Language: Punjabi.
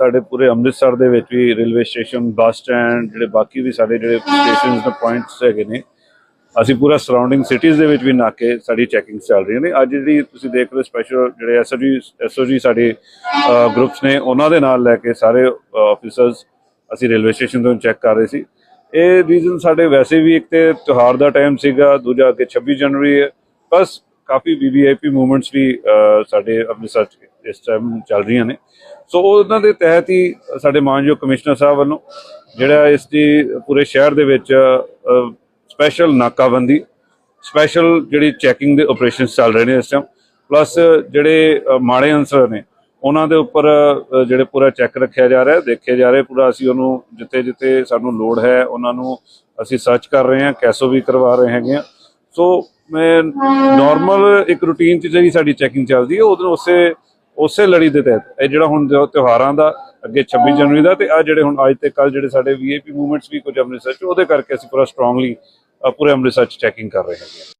ਸਾਡੇ ਪੂਰੇ ਅੰਮ੍ਰਿਤਸਰ ਦੇ ਵਿੱਚ ਵੀ ਰੇਲਵੇ ਸਟੇਸ਼ਨ, ਬੱਸ ਸਟੈਂਡ, ਜਿਹੜੇ ਬਾਕੀ ਵੀ ਸਾਡੇ ਜਿਹੜੇ ਸਟੇਸ਼ਨਸ ਦੇ ਪੁਆਇੰਟਸ ਹੈਗੇ ਨੇ, ਅਸੀਂ ਪੂਰਾ ਸਰਾਊਂਡਿੰਗ ਸਿਟੀਜ਼ ਦੇ ਵਿੱਚ ਵੀ ਨਾਕੇ ਸਾਡੀ ਚੈਕਿੰਗ ਚੱਲ ਰਹੀਆਂ ਨੇ। ਅੱਜ ਜਿਹੜੀ ਤੁਸੀਂ ਦੇਖ ਰਹੇ ਹੋ ਸਪੈਸ਼ਲ ਜਿਹੜੇ ਐਸਓਜੀ ਐਸਓਜੀ ਸਾਡੇ ਗਰੁੱਪਸ ਨੇ, ਉਹਨਾਂ ਦੇ ਨਾਲ ਲੈ ਕੇ ਸਾਰੇ ਆਫੀਸਰਸ ਅਸੀਂ ਰੇਲਵੇ ਸਟੇਸ਼ਨ ਤੋਂ ਚੈੱਕ ਕਰ ਰਹੇ ਸੀ। ਇਹ ਰੀਜ਼ਨ ਸਾਡੇ ਵੈਸੇ ਵੀ ਇੱਕ ਤੇ ਤਿਉਹਾਰ ਦਾ ਟਾਈਮ ਸੀਗਾ, ਦੂਜਾ ਅੱਗੇ 26 ਜਨਵਰੀ ਹੈ। ਬਸ ਕਾਫੀ ਵੀਵੀਆਈਪੀ ਮੂਵਮੈਂਟਸ ਵੀ ਸਾਡੇ ਅੰਮ੍ਰਿਤਸਰ 'ਚ ਇਸ ਟਾਈਮ ਚੱਲ ਰਹੀਆਂ ਨੇ। ਸੋ ਉਹਨਾਂ ਦੇ ਤਹਿਤ ਹੀ ਸਾਡੇ ਮਾਨਯੋਗ ਕਮਿਸ਼ਨਰ ਸਾਹਿਬ ਵੱਲੋਂ ਜਿਹੜਾ ਇਸ ਦੀ ਪੂਰੇ ਸ਼ਹਿਰ ਦੇ ਵਿੱਚ ਸਪੈਸ਼ਲ ਨਾਕਾਬੰਦੀ ਸਪੈਸ਼ਲ ਜਿਹੜੀ ਚੈਕਿੰਗ ਦੇ ਆਪਰੇਸ਼ਨਸ ਚੱਲ ਰਹੇ ਨੇ ਇਸ ਟਾਈਮ ਪਲੱਸ ਜਿਹੜੇ ਮਾੜੇ ਅਨਸਰ ਨੇ, ਉਹਨਾਂ ਦੇ ਉੱਪਰ ਜਿਹੜੇ ਪੂਰਾ ਚੈੱਕ ਰੱਖਿਆ ਜਾ ਰਿਹਾ, ਦੇਖਿਆ ਜਾ ਰਿਹਾ ਪੂਰਾ ਅਸੀਂ ਉਹਨੂੰ ਜਿੱਥੇ ਜਿੱਥੇ ਸਾਨੂੰ ਲੋੜ ਹੈ, ਉਹਨਾਂ ਨੂੰ ਅਸੀਂ ਸਰਚ ਕਰ ਰਹੇ ਹਾਂ, ਕੈਸੋ ਵੀ ਕਰਵਾ ਰਹੇ ਹੈਗੇ ਆ ਸੋ ਮੈਂ ਨਾਰਮਲ ਇੱਕ ਰੂਟੀਨ ਚ ਜਿਹੜੀ ਸਾਡੀ ਚੈਕਿੰਗ ਚੱਲਦੀ ਹੈ, ਉਹਦੇ ਉਸੇ ਉਸੇ ਲੜੀ ਦੇ ਤਹਿਤ, ਇਹ ਜਿਹੜਾ ਹੁਣ ਤਿਉਹਾਰਾਂ ਦਾ, ਅੱਗੇ 26 ਜਨਵਰੀ ਦਾ ਤੇ ਆ ਜਿਹੜੇ ਹੁਣ ਅੱਜ ਤੇ ਕੱਲ ਜਿਹੜੇ ਸਾਡੇ ਵੀਆਈਪੀ ਮੂਵਮੈਂਟਸ ਵੀ ਕੁਝ ਅੰਮ੍ਰਿਤਸਰ ਚ, ਉਹਦੇ ਕਰਕੇ ਅਸੀਂ ਪੂਰਾ ਸਟਰੋਂਗਲੀ ਪੂਰੇ ਅੰਮ੍ਰਿਤਸਰ ਚ ਚੈਕਿੰਗ ਕਰ ਰਹੇ ਹਾਂ।